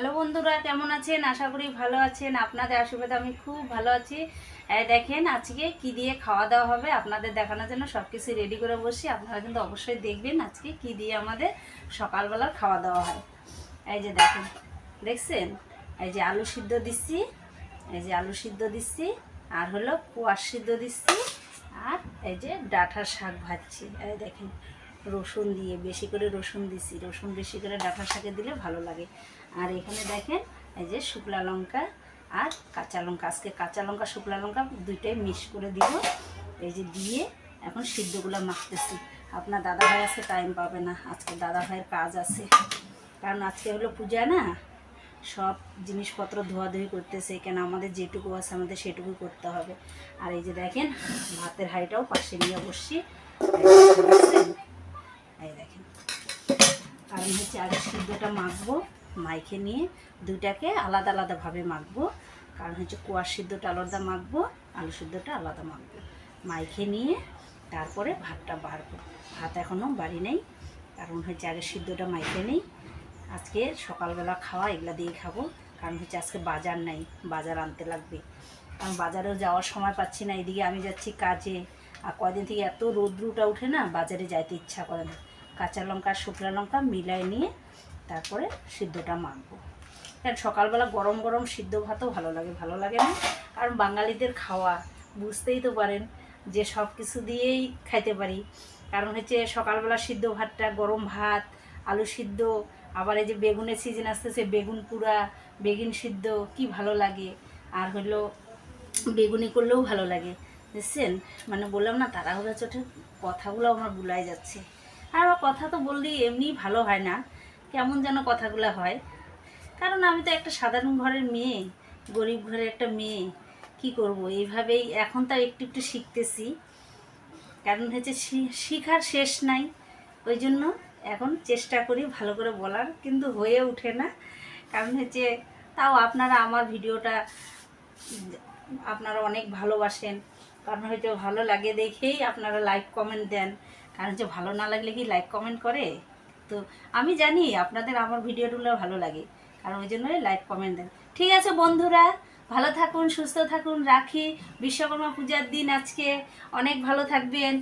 Hello বন্ধুরা, কেমন আছেন? আশা করি ভালো আছেন। আপনাদের আশীর্বাদে আমি খুব ভালো আছি। দেখেন, আজকে কি দিয়ে খাওয়া দাওয়া হবে আপনাদের দেখানোর জন্য সব কিছু রেডি করে বসি আপনারা কিন্তু অবশ্যই দেখবেন আজকে কি দিয়ে আমাদের সকালবেলার খাওয়া দাওয়া হয়। এই যে দেখেন, দেখছেন? এই যে আলু সিদ্ধ দিচ্ছি, এই যে আলু সিদ্ধ দিচ্ছি, আর হলো কুয়াশ সিদ্ধ দিচ্ছি, আর এই যে ডাঁটার শাক ভাজছি। এই দেখেন, রসুন দিয়ে, বেশি করে রসুন দিছি রসুন বেশি করে ডাঁটার শাকে দিলে ভালো লাগে। আর এখানে দেখেন, এই যে শুকলা লঙ্কা আর কাঁচা লঙ্কা। আজকে কাঁচা লঙ্কা, শুকলা লঙ্কা দুইটাই মিক্স করে দিব। এই যে দিয়ে এখন সিদ্ধগুলো মাখতেছি। আপনার দাদা ভাই আজকে টাইম পাবে না। আজকে দাদা ভাইয়ের কাজ আছে। কারণ আজকে হলো পূজা না? সব জিনিসপত্র ধোয়াধুয়ি করতেছে। কেন আমাদের যেটুকু আছে আমাদের সেটুকু করতে হবে। আর এই যে দেখেন, ভাতের হাঁড়িটাও পাশে নিয়ে বসছি। এই দেখেন। কারণ হচ্ছে আগে সিদ্ধটা মাখবো। মাইখে নিয়ে দুইটাকে আলাদা আলাদাভাবে মাখবো। কারণ হচ্ছে কুয়ার সিদ্ধটা আলাদা মাখবো, আলু সিদ্ধটা আলাদা মাখবো। মাইখে নিয়ে তারপরে ভাতটা বাড়বো। ভাত এখনও বাড়ি নেই, কারণ হচ্ছে আগে সিদ্ধটা মাইখে নেই। আজকে সকালবেলা খাওয়া এগুলা দিয়ে খাব। কারণ হচ্ছে আজকে বাজার নাই, বাজার আনতে লাগবে। কারণ বাজারেও যাওয়ার সময় পাচ্ছি না, এদিকে আমি যাচ্ছি কাজে। আর কয়দিন থেকে এত রোদ্রুটা উঠে না, বাজারে যাইতে ইচ্ছা করে না। কাঁচা লঙ্কা, শুকনো লঙ্কা মিলাই নিয়ে তারপরে সিদ্ধটা মাখবো। সকালবেলা গরম গরম সিদ্ধ ভাতও ভালো লাগে ভালো লাগে না? কারণ বাঙালিদের খাওয়া, বুঝতেই তো পারেন যে সব কিছু দিয়েই খাইতে পারি। কারণ হচ্ছে সকালবেলা সিদ্ধ ভাতটা, গরম ভাত, আলু সিদ্ধ, আবার এই যে বেগুনের সিজন আসতেছে, বেগুন পুরা, বেগুন সিদ্ধ, কি ভালো লাগে। আর হলো বেগুনি করলেও ভালো লাগে, বুঝছেন? মানে বললাম না, তাড়াহুড়া চোটে কথাগুলো আমার ভুলাই যাচ্ছে। আর কথা তো বললেই এমনি ভালো হয় না। কেমন যেন কথাগুলো হয়। কারণ আমি তো একটা সাধারণ ঘরের মেয়ে, গরিব ঘরের একটা মেয়ে, কি করব? এইভাবেই এখন তো একটু একটু শিখতেছি। কারণ হচ্ছে শিখার শেষ নাই। ওই জন্য এখন চেষ্টা করি ভালো করে বলার, কিন্তু হয়ে ওঠে না। কারণ হচ্ছে তাও আপনারা আমার ভিডিওটা আপনারা অনেক ভালোবাসেন। কারণ হয়তো ভালো লাগে দেখেই আপনারা লাইক কমেন্ট দেন। কারণ হচ্ছে ভালো না লাগলে কি লাইক কমেন্ট করে? তো আমি জানি আপনাদের আমার ভিডিওগুলো ভালো লাগে, কারণ ওই জন্যই লাইক কমেন্ট দেন। ঠিক আছে বন্ধুরা, ভালো থাকুন, সুস্থ থাকুন, রাখি। বিশ্বকর্মা পূজার দিন আজকে। অনেক ভালো থাকবেন।